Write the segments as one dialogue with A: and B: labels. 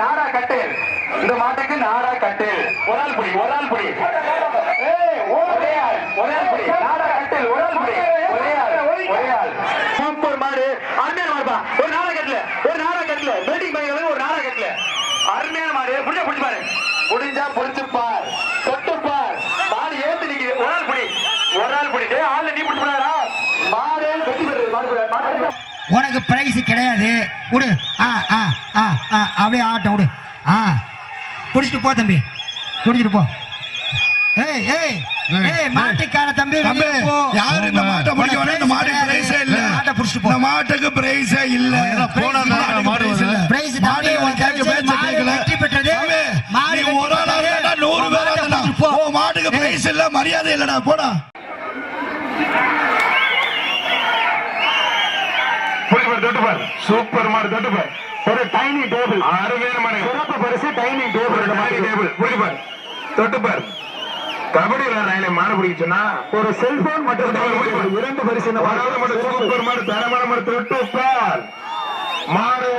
A: நாடா கட்டில் இந்த மாட்டுக்கு நாடா கட்டில் ஒரு ஆள் புடி ஒரு ஆள் புடி ஏய், ஒரே ஆள் ஒரே ஆள் புடி நாடா கட்டில் ஒரு ஆள் புடி ஒரே ஆள் ஒரே ஆள் சூப்பர் மாடு அருமையான மாடுப்பா ஒரு நாடா கட்டல ஒரு நாடா கட்டல மீட்டிங் பையன் ஒரு நாடா கட்டல அருமையான மாடு. புடிச்சா புடிச்சு பாரு. புடிஞ்சா புடிச்சு பார் தொட்டு பார் மாடு ஏத்து நிக்குது. ஒரு ஆள் புடி. ஒரு ஆள் புடி. டேய் ஆளு நீ புடிச்சு போடாடா மாடு வெட்டி பெறுது மாடு.
B: உனக்கு பிரைஸ் கிடையாது. விடு ஆ ஆ ஆ ஆ அப்படியே ஆட்டம் விடு ஆ. குடிச்சிட்டு போ தம்பி. குடிச்சிட்டு போ. ஏய் ஏய் ஏய் மாட்டுக்கார தம்பி.
C: யாரு இந்த மாட்டை பிடிக்க வேணா, இந்த மாட்டுக்கு பிரைஸே இல்ல.
B: மாட்டை புடிச்சிட்டு போ.
C: இந்த மாட்டுக்கு பிரைஸே இல்ல.
B: போனா மாடு.
C: பிரைஸ் மாடு பேச்ச
B: மாடு. வெற்றி பெற்றது. மாடு
C: ஒரு ஆளா பேரா மாட்டுக்கு. பிரைஸ் மரியாதை இல்லடா. போடா.
A: சூப்பர் மாடு தொட்டுப்பார். ஒரு டைனிங் டேபிள் அருமையான மாடு. சிறப்பு பரிசு டைனிங் டேபிள் டைனிங் டேபிள் புலிவர் தொட்டுப்பார். கபடி விளையாடுறாங்களே மாடு பிடிக்க சொன்னா ஒரு செல்போன் மற்றும் இரண்டு பரிசு மட்டும் சூப்பர் மாடு தரமான மாடு தொட்டுப்பார் மாடு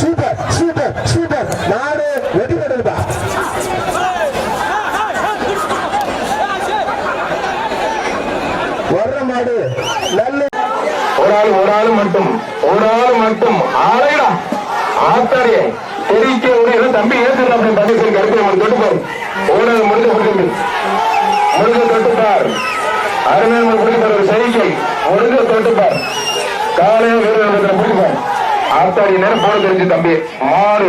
D: சூப்பர் சூப்பர் சூப்பர் மாடு வெட்டி போடுப்பா வர்ற மாடு நல்ல
A: ஒரு ஆள் மட்டும் ஒரு ஆள் மட்டும். ஆளைடா. ஆத்தாரியே தெரிவிக்க முடியல தம்பி ஏத்து அப்படி தம்பி சரி கருத்து நம்ம தொட்டுப்பார் ஓடாது முடிஞ்ச முடிஞ்சு முடிஞ்ச தொட்டுப்பார் அருமையான முடிப்பார் ஒரு சைக்கிள் முடிஞ்ச தொட்டுப்பார் காலையில் வேறு முடிப்பார் ஆத்தாடி நேரம் போட தெரிஞ்சு தம்பி. மாறு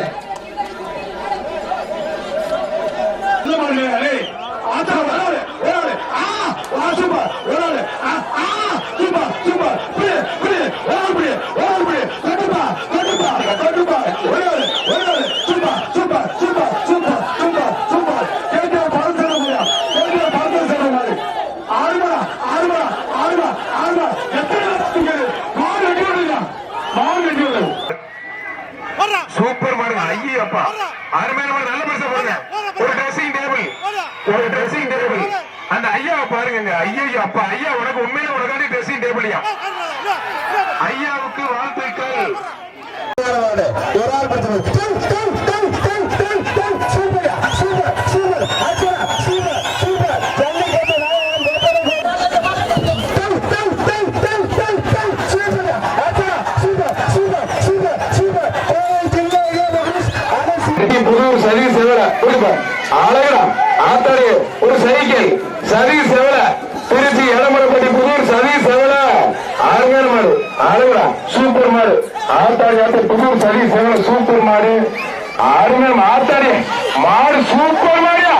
A: சூப்பர் மாடுங்க ஐயப்பா அருமையான மாடு நல்ல பரிசா பாருங்க ஒரு ட்ரெஸ்ஸிங் டேபிள் ஒரு ட்ரெஸ்ஸிங் டேபிள் அந்த ஐயாவை பாருங்க ஐயோ அப்பா ஐயா உனக்கு உண்மையில உனக்காண்டி ட்ரெஸ்ஸிங் டேபிள்யா ஐயாவுக்கு வாழ்த்துக்கள்
D: ஒரு ஆள் படுத்து சூப்பர் சூப்பர் சூப்பர் அச்சா சூப்பர் சூப்பர் ஜல்லிக்கட்டு நாயகன் சூப்பர் அச்சா சூப்பர் சூப்பர் சூப்பர் சூப்பர் ஏய் ஜில்லையே மகேஷ் அனஸ்
A: புது சரி செவல. புரியுப்பா அழகா ஆத்தாடி ஒரு சைக்கிள். சரி செவல திருச்சி எடமரப்பட்டி புதூர் சரி செவல அருமையான மாடு அழகா சூப்பர் மாடு புதூர் சரி செவல சூப்பர் மாடு. அருமையான ஆத்தாடி மாடு சூப்பர் மாடியா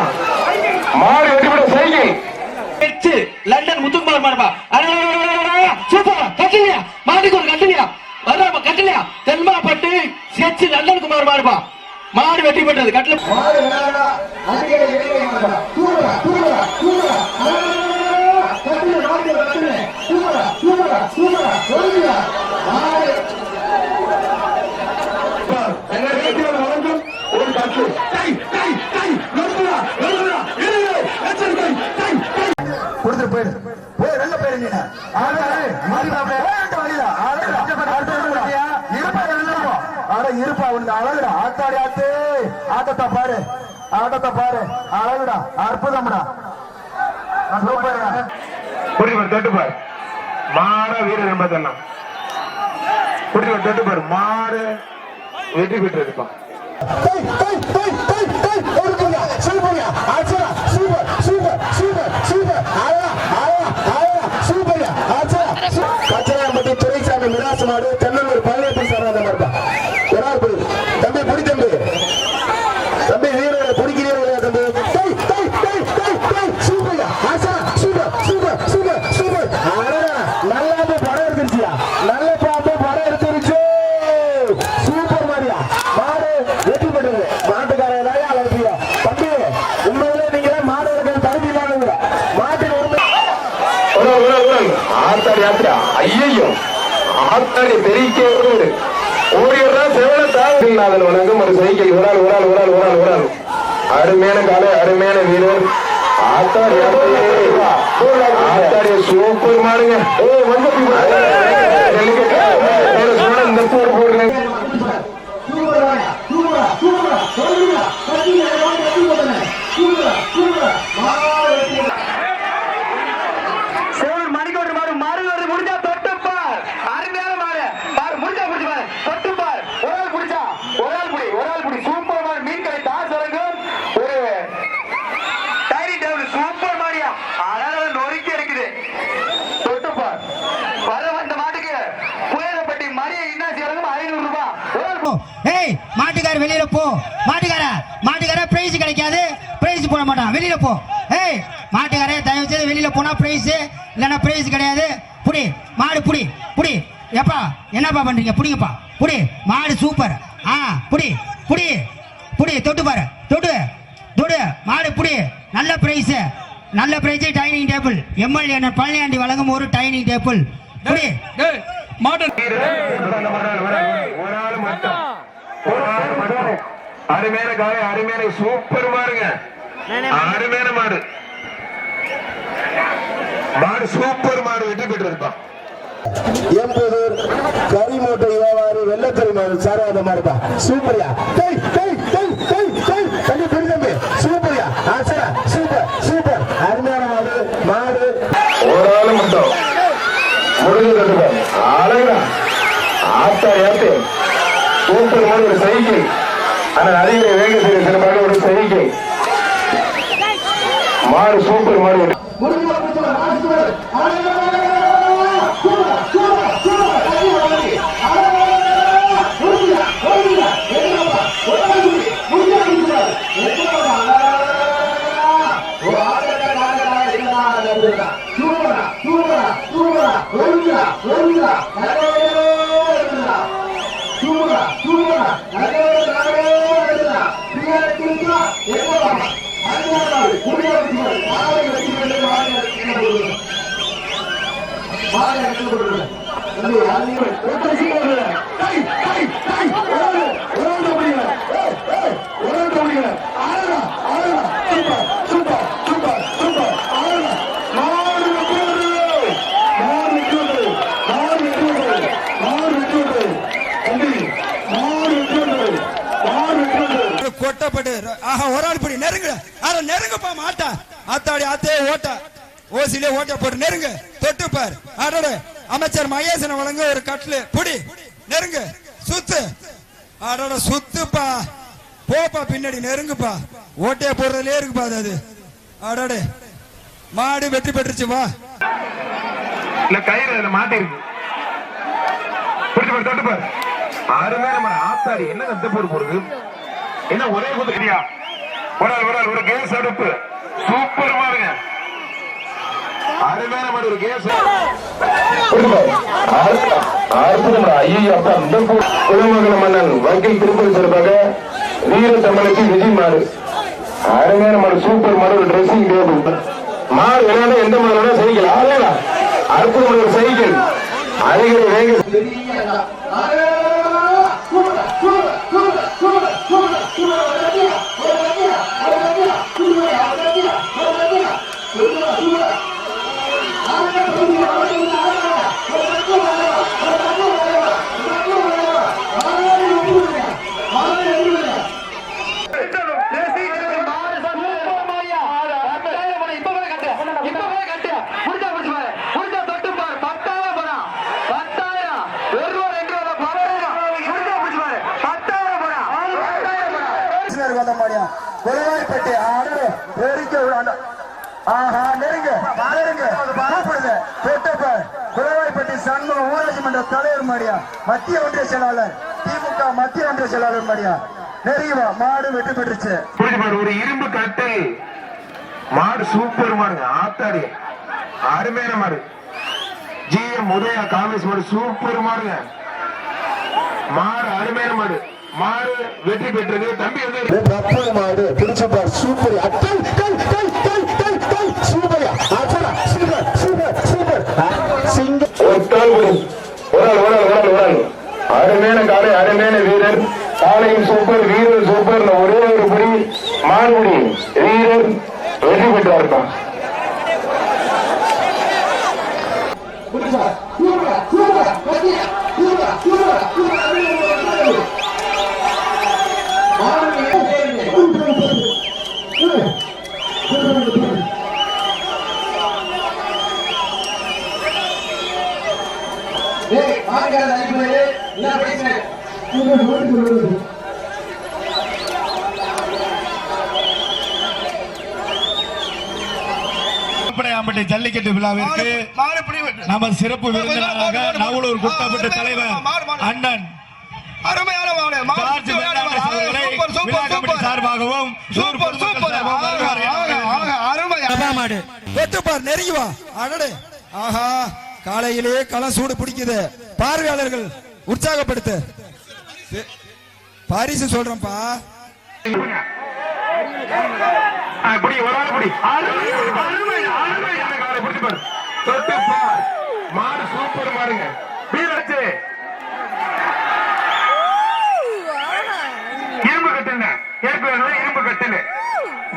A: மாடு வெட்டிப்பட சைக்கிள்.
E: வச்சு லண்டன் முத்துக்குமரன் மாடுப்பா சூப்பர் கட்டலையா மாட்டுக்கு ஒரு கட்டலையா வர்றாப்பா கட்டலையா தென்மாப்பட்டு செச்சு லண்டன் குமார் மாடுப்பா மாடு வெட்டி பெற்றது. கட்டல
D: மாடு வேணா அடிக்கடி இடையே மாடா தூரா தூரா தூரா கட்டுல மாடு கட்டுல தூரா தூரா தூரா ஒழுங்கா மாடு
A: எங்கள் வீட்டில் வழங்கும் ஒரு கட்டு டை டை டை நடுவுல நடுவுல இல்லை எச்சரிக்கை டை டை
C: கொடுத்துட்டு போயிடு போய் வெளில போயிரு நீ அட இருப்பா உனக்கு அழகுடா. ஆத்தாடி ஆத்து. ஆட்டத்தை பாரு. ஆட்டத்தை பாரு. அழகுடா. அற்புதம்டா.
A: குடிவர் தொட்டுப்பார் மாட வீரர் என்பதெல்லாம் குடிவர் தொட்டுப்பார் மாடு வெற்றி பெற்று
D: Maharaja
A: ஆத்தாடி பெருக்கே ஒரு ஓடிடுறா செவன தாவிநாதன் வணங்கும் ஒரு சைக்கிள் ஒரு ஆள் ஒரு ஆள் ஒரு ஆள் ஒரு ஆள் ஒரு ஆள் அருமையான காலை அருமையான வீரர் ஆத்தாடி ஆத்தாடி சூப்பர் மாடுங்க ஏ வந்து இந்த போடுங்க
F: சூப்பரா சூப்பரா சூப்பரா சொல்லுங்க கட்டிங்க கட்டி போட்டனே சூப்பரா சூப்பரா மாடு வெற்றி
A: சேவல் மணிக்கோட்டு மாடு மாடு வருது முடிஞ்சா தொட்டுப்பார் அருமையான மாடு பாரு முடிஞ்சா முடிச்சு பாரு தொட்டுப்பார் ஒரு ஆள் பிடிச்சா ஒரு ஆள் புடி ஒரு ஆள் புடி சூப்பர் மாடு மீன் கடை தாஸ் வழங்கும் ஒரு டைரி டேபிள் சூப்பர் மாடியா அழகாக நொறுக்கி இருக்குது தொட்டுப்பார் வர வந்த மாட்டுக்கு புயலப்பட்டி மரிய இன்னாசி வழங்கும் ஐநூறு ரூபாய் ஒரு ஆள்
B: போ. ஏய் மாட்டுக்கார வெளியில போ. மாட்டுக்கார மாட்டுக்கார பிரைஸ் கிடைக்காது. பிரைஸ் போட மாட்டான். வெளியில போ. ஏய் மாட்டுக்காரே தயவு செய்து வெளியில போனா பிரைஸ் இல்லைன்னா பிரைஸ் கிடையாது. புடி மாடு புடி புடி. எப்பா என்னப்பா பண்றீங்க? புடிங்கப்பா. புடி மாடு சூப்பர் ஆ புடி புடி புடி தொட்டு பாரு. தொட்டு தொடு மாடு புடி. நல்ல பிரைஸ் நல்ல prize dining table MLA Palaniyandi வழங்கும் ஒரு டைனிங் டேபிள் புடி.
A: அருமையான காலை அருமையான சூப்பர் மாடுங்க. அருமையான மாடு. மாடு சூப்பர் மாடு வெற்றி பெற்று இருப்பான்
D: எம்புதூர் கரிமூட்டை வியாபாரி வெள்ளத்துறை மாடு சாராத மாடுப்பா. சூப்பர்யா. டேய் டேய் டேய் டேய் டேய். தம்பி புடி தம்பி. சூப்பர்யா. ஆச்சரா சூப்பர் சூப்பர். அருமையான மாடு மாடு.
A: ஒரு ஆள் மட்டும். அழகா ஆத்தா ஏத்து. சூப்பர் மாடு ஒரு சைக்கிள் ஆனால் அதிக வேக செய்ய சிறப்பாக ஒரு சைக்கிள் மாடு சூப்பர் மாடு
F: முடிஞ்சா பிடிச்ச மாடு சூப்பரா சூப்பரா சூப்பரா கட்டி போட்டனே முடிஞ்சா முடிஞ்சா என்னப்பா ஒரு ஆள் புடி முடிஞ்சா முடிஞ்சா என்னப்பா ஒரு ஆட்டத்தை காட்டடா என்ன சூப்பரா சூப்பரா சூப்பரா ஒழுங்கா ஒழுங்கா நல்லவே இருந்தா சூப்பரா சூப்பரா நல்லவே நல்லவே இருந்தா பிரியாணிக்கா என்னப்பா அண்ணாவாள் குடியாட்சி மாலை வெற்றி பெற்று மாலை வெற்றி மாலை வெற்றி பெற்று தம்பி யாரையும் ஒருத்தர் சீக்கிரம் டேய் டேய் டேய் ஓடு ஓடு முடியல ஏய் ஏய் ஓடு முடியல ஆளா ஆளா சூப்பர் சூப்பர் சூப்பர் சூப்பர் ஆளா மாடு வெற்றி மாடு வெற்றி மாடு வெற்றி மாடு வெற்றி தம்பி மாடு வெற்றி மாடு வெற்றி
C: கொட்டப்பட்டு ஆஹா ஒரு ஆள் படி நெருங்க அட நெருங்கப்பா மாட்டா? ஆத்தாடி ஆத்தே ஓட்டா. ஓசிலே ஓட்ட போட்டு நெருங்க. தொட்டு பார். அடட. அமைச்சர் மகேசன் வழங்க ஒரு கட்லு புடி. நெருங்க. சுத்து. அடட சுத்துப்பா. போப்பா பின்னாடி நெருங்குப்பா. ஓட்டைய போடுறதுலே இருக்குப்பா அது அது. அடடே. மாடு வெற்றி பெற்றுச்சு வா.
A: இல்ல கயிறு அதுல மாட்டி இருக்கு பிடிச்சு பாரு தொட்டு பாரு. அருமையான ஆத்தாடி என்ன இந்த போர் போறது என்ன ஒரே குத்து? கிடையா ஒரு ஆள் ஒரு ஆள் ஒரு கேஸ் அடுப்பு. சூப்பர் மாடுங்க அருமையான மாடு ஒரு கேஸ். ஐயோ அப்பா இந்த குலமங்கல மன்னன் வக்கீல் திருப்பதி சிறப்பாக வீர தமிழச்சி விஜய் மாடு. அருமையான மாடு சூப்பர் மாடு ஒரு ட்ரெஸ்ஸிங் டேபிள் மாடு விளையாட எந்த மாடு வேணா சைக்கிள். ஆகலாம் அற்புதமான ஒரு சைக்கிள். அதிக வேக
D: கூப்பிடுங்க பெட்டப்ப குலவாய்ப்பட்டி சண்முகம் ஊராட்சி மன்ற தலைவர் மாடியா மத்திய ஒன்றிய செயலாளர் திமுக மத்திய ஒன்றிய செயலாளர் மாடியா. நெருங்கி வா மாடு வெற்றி பெற்றுச்சு.
F: ஒரு இரும்பு கட்டில் மாடு சூப்பர் மாடுங்க ஆத்தாடி. அருமையான மாடு. ஜிஎம் உதயா காங்கிரஸ் மாடு சூப்பர் மாடுங்க. மாடு அருமையான மாடு. மாடு வெற்றி பெற்றது தம்பி வந்து
D: மாடு பிடிச்சப்பார் சூப்பர். அட்டை டை டை டை டை டை சூப்பர்.
F: அருமையான காலை அருமையான வீரர். காலையும் சூப்பர் வீரர் சூப்பர் ஒரே ஒரு படி மாறுபடி வீரர் வெற்றி பெற்றார்ப்பா
G: திருப்படையாம்பட்டி ஜல்லிக்கட்டு விழாவிற்கு நம்ம சிறப்பு விருந்தினராக நவலூர் குட்டப்பட்டு தலைவர் அண்ணன் சார்பாகவும்
C: சூப்பர் சூப்பர். அருமை மாடு. வெட்டுப்பார் நெருங்கி வா அடடே. ஆஹா காலையிலே களம் சூடு பிடிக்குது. பார்வையாளர்கள் உற்சாகப்படுத்து. பரிசு சொல்றேன்ப்பா.
F: அப்படி ஒரு ஆள் அப்படி. அருமை அருமை அந்த காலை பிடிச்சு பாரு. தொட்டு பார் மாடு சூப்பர் மாடுங்க. வீரச்சு இரும்பு கட்டுங்க. ஏற்கனவே இரும்பு கட்டுல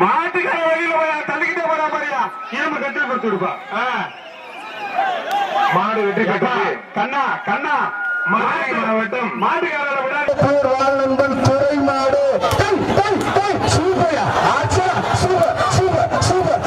F: மாட்டுக்கார வழியில போயா தள்ளிக்கிட்டே போறா பாரியா இரும்பு கட்டில் கொடுத்து விடுப்பா. மாடு வெற்றி பெற்றது கண்ணா கண்ணா மதுரை மாவட்டம் மாட்டுக்காரரை விட
D: துறை மாடு. டை டை சூப்பர் அச்சரா சூப்பர் சூப்பர் சூப்பர்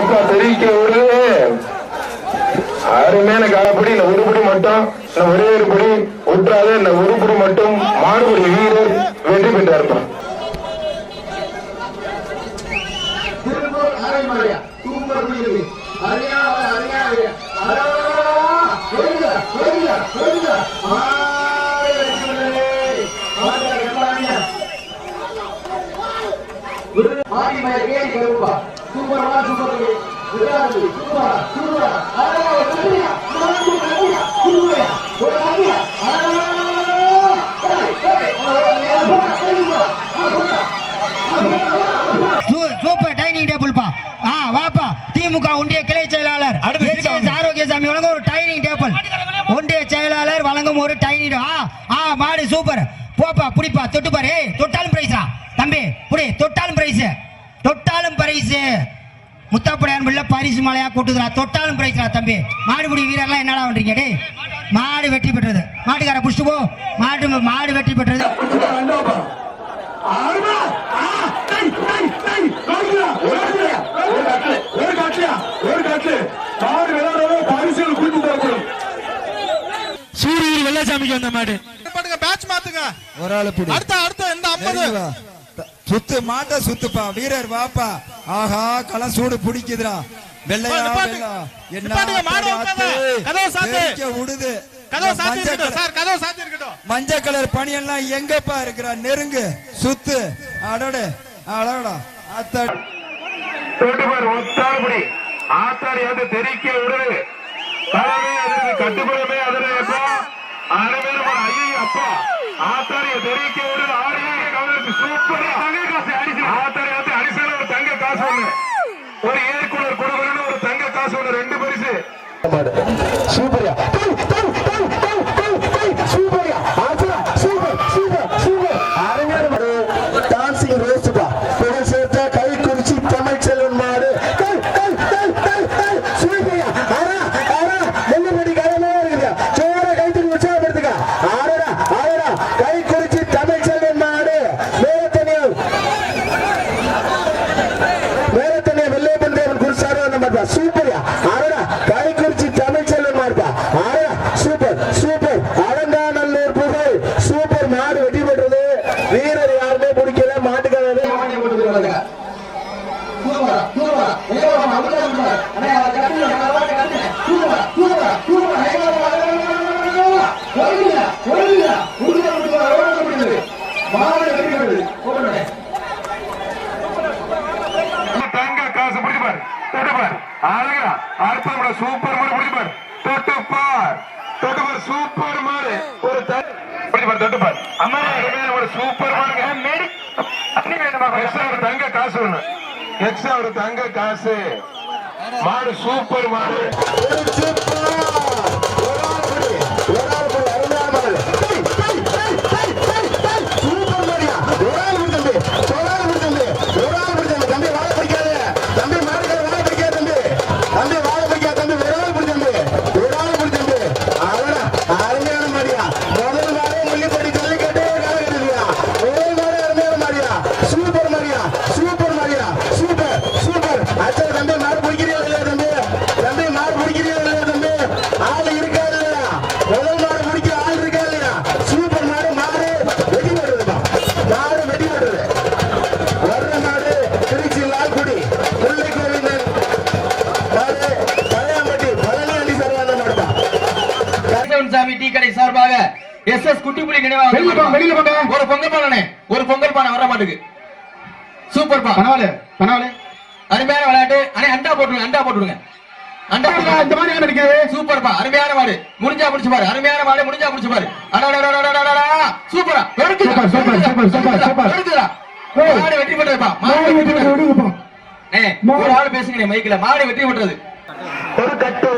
F: அப்பா தெரிவிக்க ஒரு அருமையான காலப்படி இந்த மட்டும். ஒரே ஒரு படி. ஒற்றாத இந்த உருப்படி மட்டும் மாடுபடி வீரர் வெற்றி பெற்றார்ப்பா
B: சூ- சூப்பர் டைனிங் டேபிள் பா ஆ வாப்பா திமுக ஒன்றிய கிளை செயலாளர்
G: அடுத்து
B: எஸ். எஸ். ஆரோக்கியசாமி வழங்கும் ஒரு டைனிங் டேபிள் ஒன்றிய செயலாளர் வழங்கும் ஒரு டைனிங் ஆ ஆ மாடு சூப்பர் போப்பா புடிப்பா. தொட்டு பாரு. தொட்டாலும் பிரைஸா தம்பி புடி தொட்டாலும் பிரைஸ் தொட்டாலும் பிரைஸ் முத்தாப்படையான் பிள்ளை பரிசு மலையா கூட்டுதுரா தொட்டாலும் பிரைஸ்ரா தம்பி. மாடுபிடி வீரர்லாம் என்னடா பண்றீங்க? டே மாடு வெற்றி பெற்றது. மாட்டுக்கார புடிச்சு போ. மாடு மாடு வெற்றி பெற்றது.
G: சூரியன் வெள்ளசாமிக்கு வந்த மாடு.
C: பேட்ச் மாத்துங்க. ஒரு ஆளு புடி. அடுத்த அடுத்த இந்த 50 சுத்து மாட்ட சுத்துப்பா. வீரர் வாப்பா. ஆஹா களம் சூடு பிடிக்குதுடா. வெள்ளையா வெள்ளா. என்ன ஆத்து, தெறிக்க விடுது மஞ்சள் கலர்- மஞ்சள் கலர் பனியெல்லாம் எங்கப்பா இருக்கிறா? நெருங்கு சுத்து. அடடே அடடா. அத்தாடி
F: தொட்டுப்பார் ஒத்தாடுபடி ஆத்தாடி அது தெரிக்க விடுது தலைமை அதற்கு கட்டுப்படமே அதனை தெரிக்க விடுது. ஆடிய கவனிச்சு சூப்பர். தங்க காசு அடிச்சு ஆத்தி அடிசல ஒரு தங்க காசு ஒண்ணு. ஒரு ஏற்குனர் கொடுக்கணும்னு ஒரு தங்க காசு ஒண்ணு. ரெண்டு பரிசு.
D: சூப்பர்யா டை டை டை டை டை டை சூப்பர்யா அச்சரா சூப்பர் சூப்பர் சூப்பர் அருமையான மாடு டான்சிங் ரேஸ்பா புகழ் சேர்த்த கை குறிச்சி தமிழ் செல்வன் மாடு டை டை டை டை டை சூப்பர்யா அரா அரா நெல்லுபடி கலமே இருக்குதா சோர கை தூக்கி உற்சாகப்படுத்துங்க ஆரடா ஆரடா கை குறிச்சி தமிழ் செல்வன் மாடு மே வீரர் யாருமே பிடிக்கல மாட்டுக்காரரு
A: தங்க காசு பிடிச்சு பாரு தொட்டு பாரு அழகா. அற்புதம் சூப்பர் மாடு பிடிச்சு பாரு. தொட்டு பார். தொட்டு பாரு. சூப்பர் மாடு ஒரு த- பிடிச்சு தொட்டு பாரு. அம்மா இனிமேல் ஒரு சூப்பர் மாடு மேடி எக்ஸ்ட்ரா ஒரு தங்க காசு ஒண்ணு. எக்ஸ்ட்ரா ஒரு தங்க காசு. மாடு சூப்பர் மாடு
F: வெளியில போங்க, வெளியில போங்க.
E: ஒரு பொங்கல் பானை ஒரு பொங்கல் பானை வர மாட்டுக்கு. சூப்பர் பா.
F: பனவாலு பனவாலு
E: அருமையான விளையாட்டு. அண்ணே அண்டா போட்டுருங்க அண்டா போட்டுருங்க. அண்டா போட்டுருங்க.
F: இந்த மாதிரி என்ன இருக்குது.
E: சூப்பர் பா. அருமையான மாடு. முடிஞ்சா முடிச்சு பாரு. அருமையான மாடு முடிஞ்சா முடிச்சு பாரு. அடடடடடடடடா. சூப்பரா
F: சூப்பர்.
E: மாடு வெற்றி பெற்றதுப்பா மாடு வெற்றி பெற்றது ஏய், ஒரு ஆள் பேசுங்க மைக்ல மாடு வெற்றி பெற்றது.
D: ஒரு கட்டு.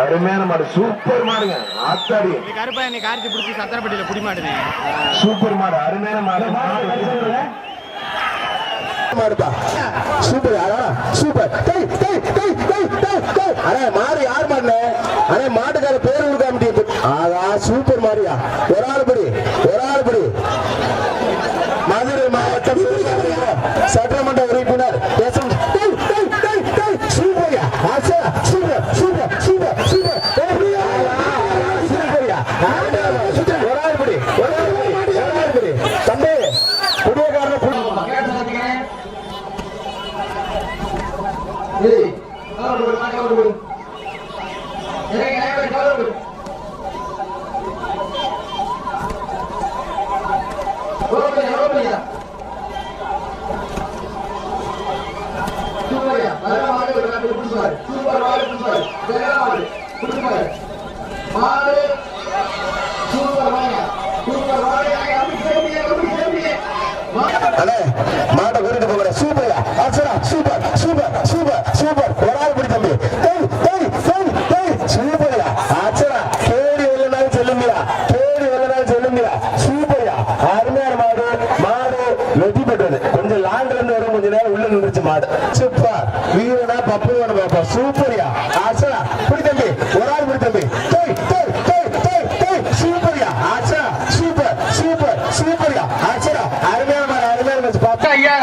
D: அருமையான மாடு சூப்பர் மாடுங்க. ஆத்தாடி.
H: கருப்பா என்னை காரிச்சு பிடிச்சி சத்திரப்பட்டியில புடி மாட்டுது
D: சூப்பர் மாடு அருமையான மாடு. மாடுப்பா. Super super. டேய் டேய் டேய் டேய் டேய் அடே மாடு யார் அடே மாட்டுக்கார பேர் கொடுக்காம ஆகா சூப்பர் மாடியா ஒரு ஆள் படி ஒரு ஆள் படி மதுரை மாவட்டம் சட்டமன்ற உறுப்பினர் பேசும் டேய் டேய் டேய் டேய் சூப்பர்யா ஆச்சா சூப்பர் சூப்பர் சூப்பர் சூப்பர் டேய் சூப்பர்யா ஒரு ஆள் படி ஒரு ஆள் படி ஒரு ஆள் படி தம்பி புடியக்காரன புடி அண்ணே மாட்டை கூட்டிட்டு போகிற சூப்பர் அச்சரா சூப்பர் சூப்பர் சூப்பர் சூப்பர் ஒரு ஆள் பிடி தம்பி டேய் டேய் டேய் டேய் சூப்பர்யா அச்சரா கேடி வெள்ளனாலும் செல்லுமியா கேடி வெள்ளனாலும் செல்லுமியா சூப்பர்யா அருமையான மாடு மாடு வெட்டி பெற்றது கொஞ்சம் லாண்ட்ல இருந்து வரும் கொஞ்ச நேரம் உள்ள நின்றுச்சு மாடு. சூப்பர். வீரனா பப்பு வேணும் பாப்பா சூப்பர்யா. ஆச்சா. புடி தம்பி. ஒரு ஆள் புடி தம்பி. டேய் டேய் டேய் டேய் டேய். சூப்பர்யா. ஆச்சா. சூப்பர் சூப்பர் சூப்பர்யா. ஆச்சா. அருமையான மாடு அருமையான மேட்ச் பாப்பா
E: ஐயா.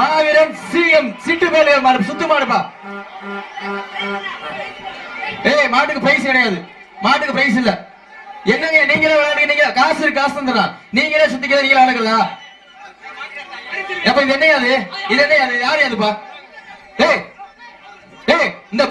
E: மாவீரன் சிஎம் சிட்டு மேலே மாடு. சுத்து மாடுப்பா ஏய் மாட்டுக்கு பிரைஸ் கிடையாது. மாட்டுக்கு பிரைஸ் இல்ல. என்னங்க நீங்களே விளையாடுங்க நீங்க காசு இருக்கு, காசு தந்துடலாம். நீங்களே சுத்திக்கிறீங்களா ஆளுங்களா எப்ப அப்ப இது என்னையாது இது என்னையாது யாரு அதுப்பா ஏய் ஏய் இந்த